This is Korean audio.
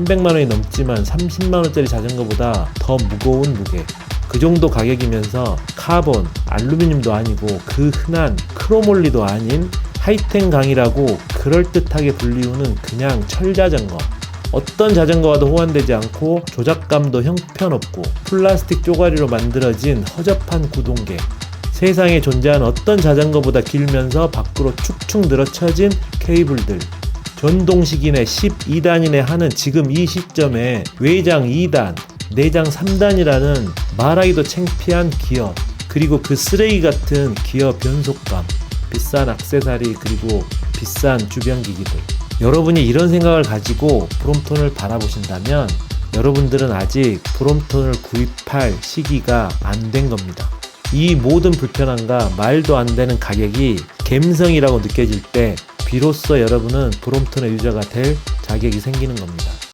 300만원이 넘지만 30만원짜리 자전거보다 더 무거운 무게. 그 정도 가격이면서 카본, 알루미늄도 아니고 그 흔한 크로몰리도 아닌 하이텐 강이라고 그럴듯하게 불리우는 그냥 철자전거. 어떤 자전거와도 호환되지 않고 조작감도 형편없고 플라스틱 쪼가리로 만들어진 허접한 구동계. 세상에 존재하는 어떤 자전거보다 길면서 밖으로 축축 늘어쳐진 케이블들. 전동식이네 12단이네 하는 지금 이 시점에 외장 2단, 내장 3단이라는 말하기도 창피한 기어, 그리고 그 쓰레기 같은 기어 변속감, 비싼 악세사리, 그리고 비싼 주변 기기들. 여러분이 이런 생각을 가지고 브롬톤을 바라보신다면 여러분들은 아직 브롬톤을 구입할 시기가 안 된 겁니다. 이 모든 불편함과 말도 안 되는 가격이 갬성이라고 느껴질 때 비로소 여러분은 브롬톤의 유저가 될 자격이 생기는 겁니다.